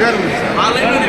Germes.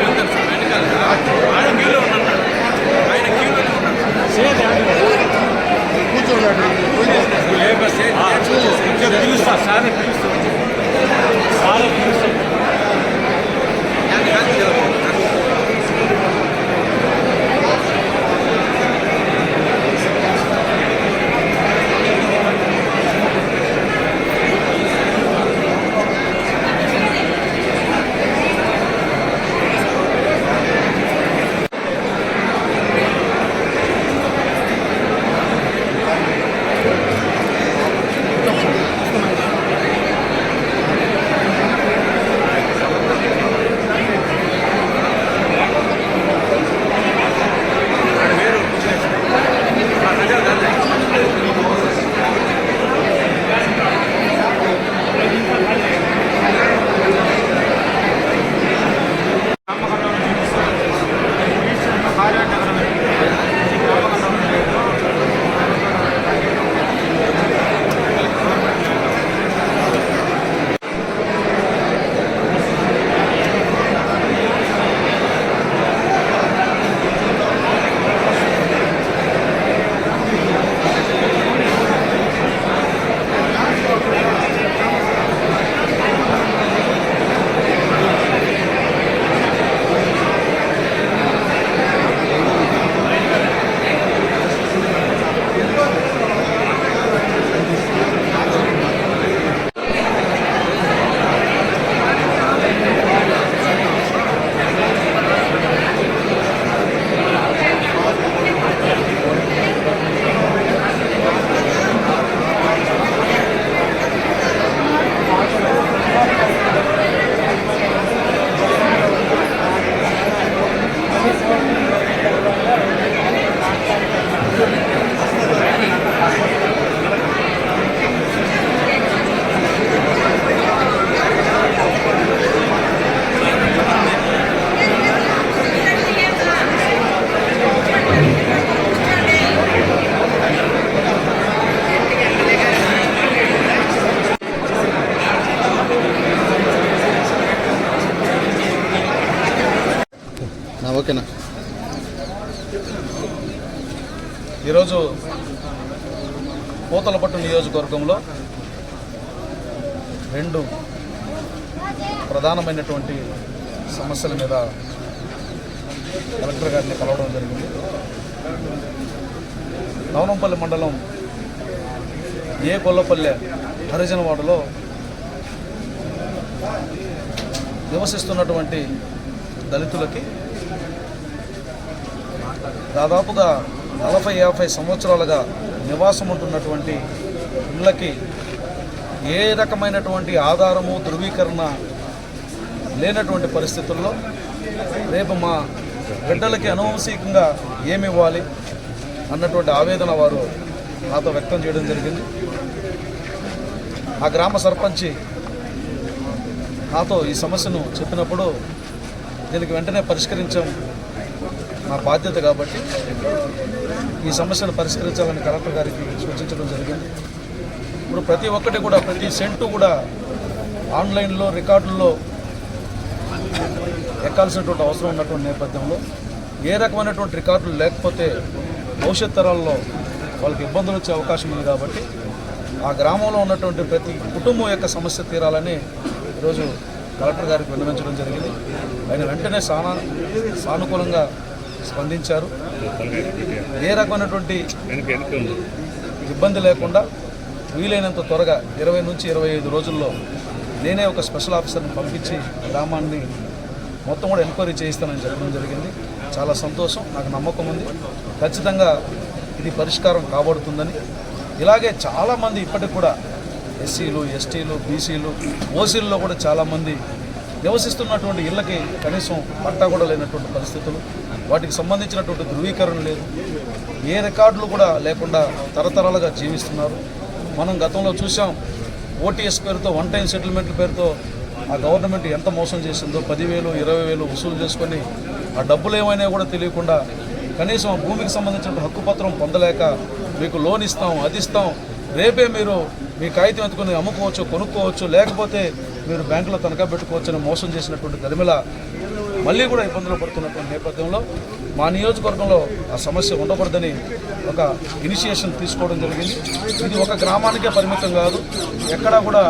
ఈరోజు పూతలపట్టు నియోజకవర్గంలో రెండు ప్రధానమైనటువంటి సమస్యల మీద కలెక్టర్ గారిని కలవడం జరిగింది. నవనంపల్లి మండలం ఏ కొల్లపల్లె హరిజనవాడలో నివసిస్తున్నటువంటి దళితులకి దాదాపుగా నలభై యాభై సంవత్సరాలుగా నివాసం ఉంటున్నటువంటి ఇళ్ళకి ఏ రకమైనటువంటి ఆధారము ధృవీకరణ లేనటువంటి పరిస్థితుల్లో రేపు మా బిడ్డలకి అనువంశీకంగా ఏమి ఇవ్వాలి అన్నటువంటి ఆవేదన వారు నాతో వ్యక్తం చేయడం జరిగింది. ఆ గ్రామ సర్పంచి నాతో ఈ సమస్యను చెప్పినప్పుడు దీనికి వెంటనే పరిష్కరించాం. నా బాధ్యత కాబట్టి ఈ సమస్యను పరిష్కరించాలని కలెక్టర్ గారికి సూచించడం జరిగింది. ఇప్పుడు ప్రతి ఒక్కటి కూడా ప్రతి సెంటు కూడా ఆన్లైన్లో రికార్డుల్లో ఎక్కాల్సినటువంటి అవసరం ఉన్నటువంటి నేపథ్యంలో ఏ రకమైనటువంటి రికార్డులు లేకపోతే భవిష్యత్ తరాల్లో వాళ్ళకి ఇబ్బందులు వచ్చే అవకాశం ఉంది కాబట్టి ఆ గ్రామంలో ఉన్నటువంటి ప్రతి కుటుంబం యొక్క సమస్య తీరాలని ఈరోజు కలెక్టర్ గారికి విన్నవించడం జరిగింది. ఆయన వెంటనే సానా సానుకూలంగా స్పందించారు. ఏ రకమైనటువంటి ఇబ్బంది లేకుండా వీలైనంత త్వరగా ఇరవై నుంచి ఇరవై ఐదు రోజుల్లో నేనే ఒక స్పెషల్ ఆఫీసర్ని పంపించి గ్రామాన్ని మొత్తం కూడా ఎంక్వైరీ చేయిస్తానని చెప్పడం జరిగింది. చాలా సంతోషం నాకు నమ్మకం ఉంది. ఖచ్చితంగా ఇది పరిష్కారం కాబడుతుందని. ఇలాగే చాలామంది ఇప్పటికి కూడా ఎస్సీలు ఎస్టీలు బీసీలు ఓసీల్లో కూడా చాలామంది నివసిస్తున్నటువంటి ఇళ్ళకి కనీసం పట్టా కూడా లేనటువంటి పరిస్థితులు. వాటికి సంబంధించినటువంటి ధృవీకరణ లేదు. ఏ రికార్డులు కూడా లేకుండా తరతరాలుగా జీవిస్తున్నారు. మనం గతంలో చూసాం ఓటీఎస్ పేరుతో వన్ టైం సెటిల్మెంట్ల పేరుతో ఆ గవర్నమెంట్ ఎంత మోసం చేసిందో పదివేలు ఇరవై వేలు వసూలు చేసుకొని ఆ డబ్బులు ఏమైనా కూడా తెలియకుండా కనీసం ఆ భూమికి సంబంధించిన హక్కుపత్రం పొందలేక మీకు లోన్ ఇస్తాం అది ఇస్తాం రేపే మీరు మీ కాగితం ఎత్తుకుని అమ్ముకోవచ్చు కొనుక్కోవచ్చు లేకపోతే మీరు బ్యాంకులో తనఖా పెట్టుకోవచ్చు అని మోసం చేసినటువంటి దరిమిల మళ్ళీ కూడా ఇబ్బందులు పడుతున్నటువంటి నేపథ్యంలో మా నియోజకవర్గంలో ఆ సమస్య ఉండకూడదని ఒక ఇనిషియేషన్ తీసుకోవడం జరిగింది. ఇది ఒక గ్రామానికే పరిమితం కాదు ఎక్కడా కూడా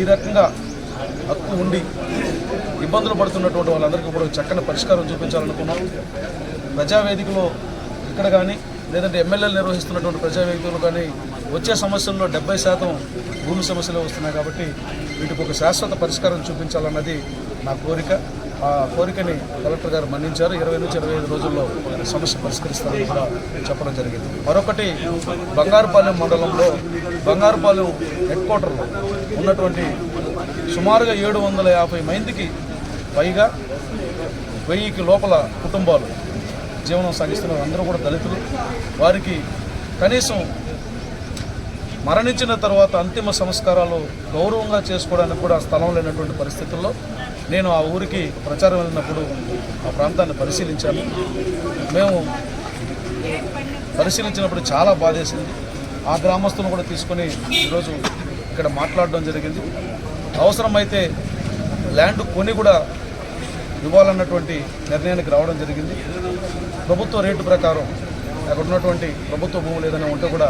ఈ రకంగా హక్కు ఉండి ఇబ్బందులు పడుతున్నటువంటి వాళ్ళందరికీ కూడా చక్కని పరిష్కారం చూపించాలనుకున్నాం. ప్రజావేదికలో ఇక్కడ కానీ లేదంటే ఎమ్మెల్యేలు నిర్వహిస్తున్నటువంటి ప్రజావేదికలు కానీ వచ్చే సమస్యల్లో డెబ్బై శాతం భూమి సమస్యలు వస్తున్నాయి కాబట్టి వీటికి ఒక శాశ్వత పరిష్కారం చూపించాలన్నది నా కోరిక. ఆ కోరికని కలెక్టర్ గారు మన్నించారు. ఇరవై నుంచి ఇరవై ఐదు రోజుల్లో సమస్య పరిష్కరిస్తారని కూడా చెప్పడం జరిగింది. మరొకటి బంగారుపాలెం మండలంలో బంగారుపాలెం హెడ్ క్వార్టర్లో ఉన్నటువంటి సుమారుగా ఏడు వందల యాభై మందికి పైగా వెయ్యికి లోపల కుటుంబాలు జీవనం సాగిస్తున్నారు అందరూ కూడా దళితులు. వారికి కనీసం మరణించిన తర్వాత అంతిమ సంస్కారాలు గౌరవంగా చేసుకోవడానికి కూడా స్థలం లేనటువంటి పరిస్థితుల్లో నేను ఆ ఊరికి ప్రచారం వెళ్ళినప్పుడు ఆ ప్రాంతాన్ని పరిశీలించాను. మేము పరిశీలించినప్పుడు చాలా బాధేసింది. ఆ గ్రామస్తులను కూడా తీసుకొని ఈరోజు ఇక్కడ మాట్లాడడం జరిగింది. అవసరమైతే ల్యాండ్ కొని కూడా ఇవ్వాలన్నటువంటి నిర్ణయానికి రావడం జరిగింది. ప్రభుత్వ రేటు ప్రకారం అక్కడ ఉన్నటువంటి ప్రభుత్వ భూములు ఏదైనా ఉంటే కూడా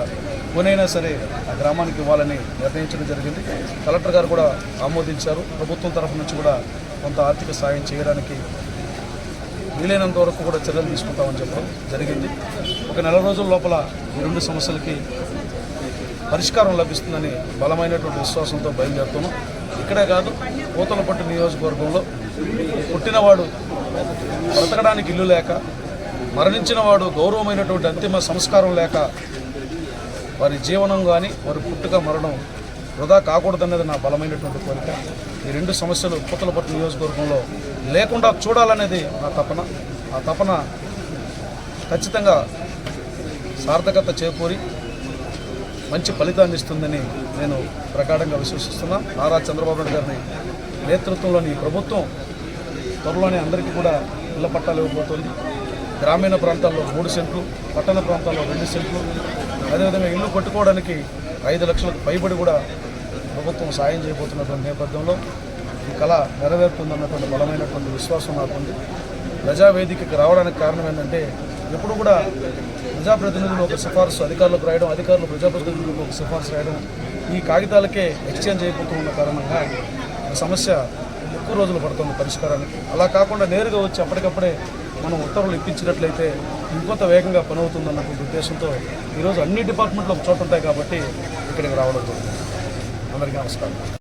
కొనైనా సరే ఆ గ్రామానికి ఇవ్వాలని నిర్ణయించడం జరిగింది. కలెక్టర్ గారు కూడా ఆమోదించారు. ప్రభుత్వం తరఫు నుంచి కూడా కొంత ఆర్థిక సాయం చేయడానికి వీలైనంత వరకు కూడా చర్యలు తీసుకుంటామని చెప్పడం జరిగింది. ఒక నెల రోజుల లోపల ఈ రెండు సమస్యలకి పరిష్కారం లభిస్తుందని బలమైనటువంటి విశ్వాసంతో బయలుదేరుతున్నాం. ఇక్కడే కాదు పూతలపట్టు నియోజకవర్గంలో పుట్టినవాడు బ్రతకడానికి ఇల్లు లేక మరణించిన వాడు గౌరవమైనటువంటి అంతిమ సంస్కారం లేక వారి జీవనం కానీ వారి పుట్టుక మరణం వృధా కాకూడదనేది నా బలమైనటువంటి కోరిక. ఈ రెండు సమస్యలు పూతలపట్టు నియోజకవర్గంలో లేకుండా చూడాలనేది నా తపన. ఆ తపన ఖచ్చితంగా సార్థకత చేకూరి మంచి ఫలితాన్ని ఇస్తుందని నేను ప్రగాఢంగా విశ్వసిస్తున్నా. నారా చంద్రబాబు నాయుడు గారిని నేతృత్వంలోని ప్రభుత్వం త్వరలోనే అందరికీ కూడా ఇళ్ళ పట్టాలు ఇవ్వబోతోంది. గ్రామీణ ప్రాంతాల్లో మూడు సెంట్లు పట్టణ ప్రాంతాల్లో రెండు సెంట్లు అదేవిధంగా ఇల్లు కట్టుకోవడానికి ఐదు లక్షలకు పైబడి కూడా ప్రభుత్వం సాయం చేయబోతున్నటువంటి నేపథ్యంలో ఈ కళ నెరవేరుతుందన్నటువంటి బలమైనటువంటి విశ్వాసం నాకుంది. ప్రజావేదికకి రావడానికి కారణం ఏంటంటే ఎప్పుడు కూడా ప్రజాప్రతినిధులు ఒక సిఫార్సు అధికారులకు రాయడం అధికారులు ప్రజాప్రతినిధులకు ఒక సిఫార్సు రాయడం ఈ కాగితాలకే ఎక్స్చేంజ్ అయిపోతూ ఉన్న కారణంగా సమస్య ఎక్కువ రోజులు పడుతుంది పరిష్కారానికి. అలా కాకుండా నేరుగా వచ్చి అప్పటికప్పుడే మనం ఉత్తర్వులు ఇప్పించినట్లయితే ఇంకొంత వేగంగా పని అవుతుందన్నటువంటి ఉద్దేశంతో ఈరోజు అన్ని డిపార్ట్మెంట్లు ఒక చోట ఉంటాయి కాబట్టి ఇక్కడికి రావడం జరుగుతుంది. అందరికీ నమస్కారం.